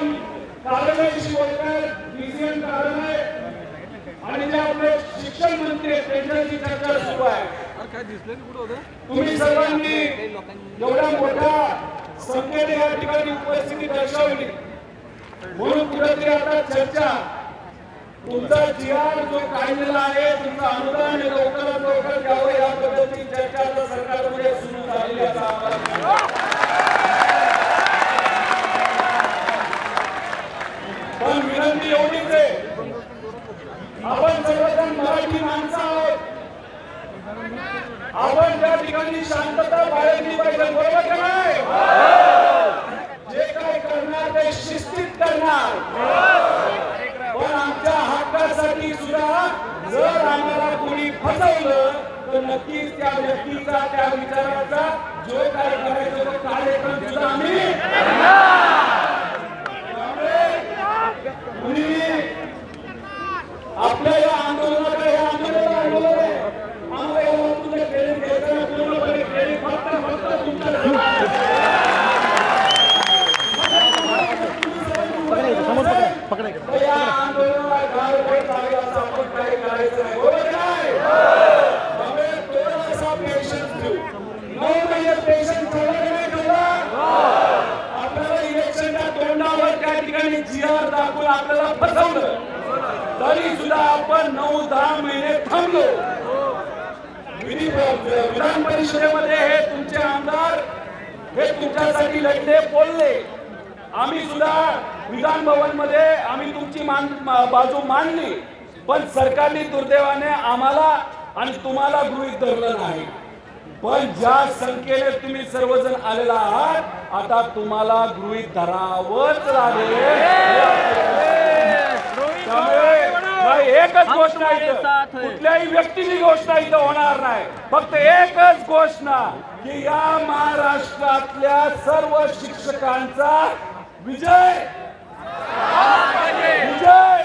नियम कारण आहे शिवकर बीसीएम कारण आहे. आणि जे आपले शिक्षण मंत्री आहेत त्यांच्याशी चर्चा सुरू आहे. तुम्ही सर्वांनी एवढ्या मोठ्या संख्येने या ठिकाणी उपस्थिती दर्शवली. म्हणून कुठेतरी आता चर्चा. तुमचा जी जो काढलेला आहे तुमचं अनुदान लवकरात लवकर द्यावं या पद्धतीची चर्चा आता सरकारमध्ये सुरू झालेली आहे असा आवाज पण विनंती एवढीच आहे आपण सर्वजण मराठी माणसं आहोत आपण त्या ठिकाणी शांतता बाळगली पाहिजे बरोबर का नाही? जे काय करणार ते शिस्तीत करणार. पण आमच्या हक्कासाठी सुद्धा जर आम्हाला कोणी फसवलं तर नक्कीच त्या व्यक्तीचा त्या विचाराचा जो काय करायचं तो कार्यक्रम सुद्धा आम्ही कुणी आपल्या या आंदोलनाकडे हे आंदोलन आंदोलन आहे आम्हाला या वस्तूचे क्रेडिट घ्यायचं नाही, पूर्णपणे क्रेडिट फक्त फक्त तुमचं तर या आंदोलनाला गालबोट लागेल असं आपण काही करायचं नाही. बरोबर की नाही? त्यामुळे थोडासा patience ठेवू. नऊ महिने patience ठेवला की नाही ठेवला? आपल्याला इलेक्शनच्या तोंडावर त्या ठिकाणी जीआर दाखवून आपल्याला फसवलं तरी सुद्धा आपण नऊ दहा महिने थांबलो विधान परिषदेमध्ये हे तुमचे आमदार हे तुमच्यासाठी लढले बोलले आम्ही सुद्धा विधान भवनमध्ये आम्ही तुमची मान बाजू मांडली पण सरकारने दुर्दैवाने आम्हाला आणि तुम्हाला गृहीत धरलं नाही. पण ज्या संख्येने तुम्ही सर्वजण आलेला आहात आता तुम्हाला गृहीत धरावंच लागेल. एकच घोषणा इथं. कुठल्याही व्यक्तीची घोषणा इथं होणार नाही. फक्त एकच घोषणा की या महाराष्ट्रातल्या सर्व शिक्षकांचा विजय! विजय!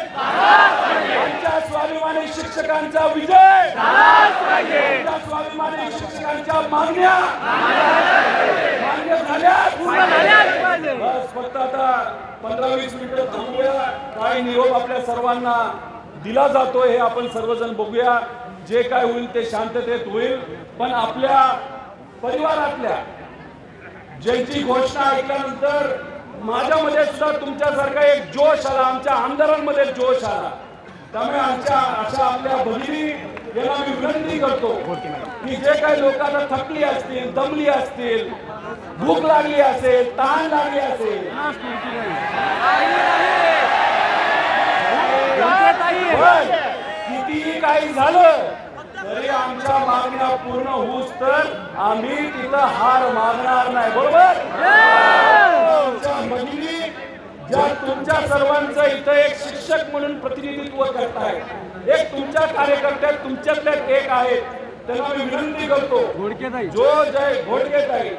आमच्या स्वाभिमानी शिक्षकांचा विजय! आमच्या स्वाभिमानी शिक्षकांच्या मागण्या! मान्य झाल्या बस फक्त आता पंधरा वीस मिनिटं थांबूया. काय निरोप आपल्या सर्वांना दिला जातो हे आपण सर्वजण बघूया. जे काय होईल ते शांततेत होईल. पण आपल्या परिवारातल्या ज्यांची घोषणा ऐकल्यानंतर माझ्यामध्ये सुद्धा तुमच्यासारखा एक जोश आला आमच्या आमदारांमध्ये जोश आला. त्यामुळे आमच्या अशा आपल्या भगिनी याला मी विनंती करतो की जे काही लोकांना थकली असतील दमली असतील भूक लागली असेल ताण लागली असेल. कितीही काही झालं तरी आमच्या मागण्या पूर्ण होऊच तर आम्ही तिथं हार मागणार नाही बरोबर? ज्या तुमच्या सर्वांचं इथं एक शिक्षक म्हणून प्रतिनिधित्व करताय एक तुमच्या कार्यकर्त्यात तुमच्यातल्यात एक आहेत त्यांना मी विनंती करतो जो जय घोडके ताई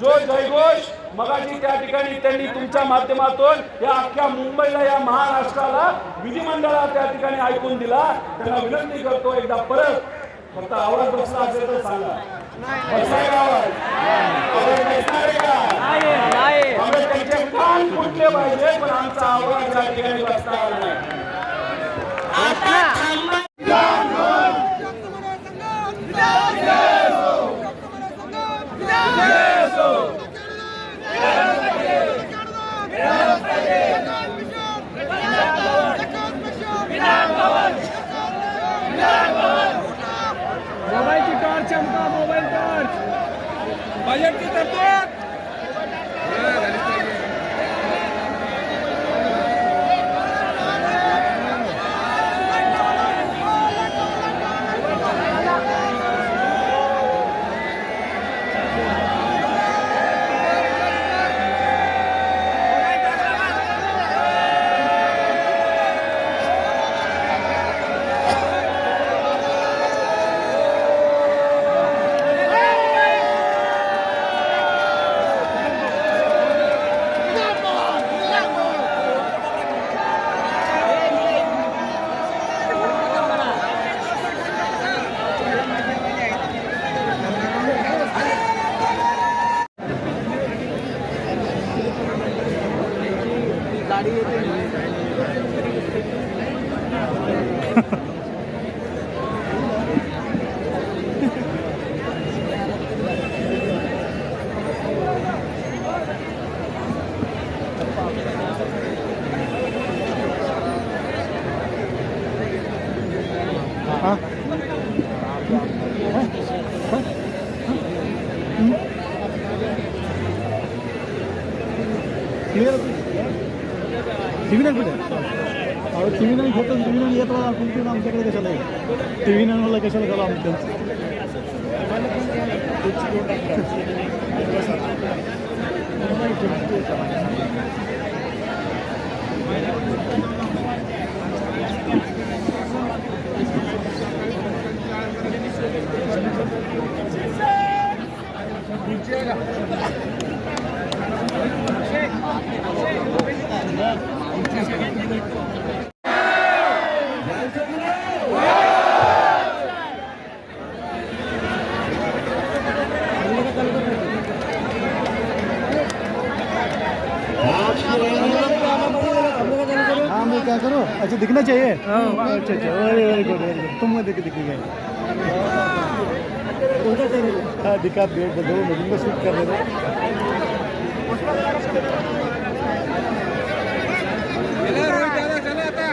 जो जयघोष मगाशी त्या ठिकाणी त्यांनी तुमच्या माध्यमातून या अख्ख्या मुंबईला या महाराष्ट्राला विधिमंडळात त्या ठिकाणी ऐकून दिला त्यांना विनंती करतो एकदा परत फक्त आवाज बसला असेल तर सांगा. बसलाय का आवाज आवाज बसणार आहे का? आम्ही त्यांचे कान फुटले पाहिजे पण आमचा आवाज या ठिकाणी बसणार नाही. टी व्ही नाही कुठे? अहो टी व्ही नाही घेतो टी व्ही नाही येत बा तुमची आमच्याकडे कशाला टी व्ही नाही कशाला करा आमच्या हाँ मैं क्या करूँ? अच्छा दिखना चाहिए? अच्छा अच्छा. Very very good very good तुम दिख दिख गए हाँ दिखा दो दो मिनट शूट कर चला चला आता.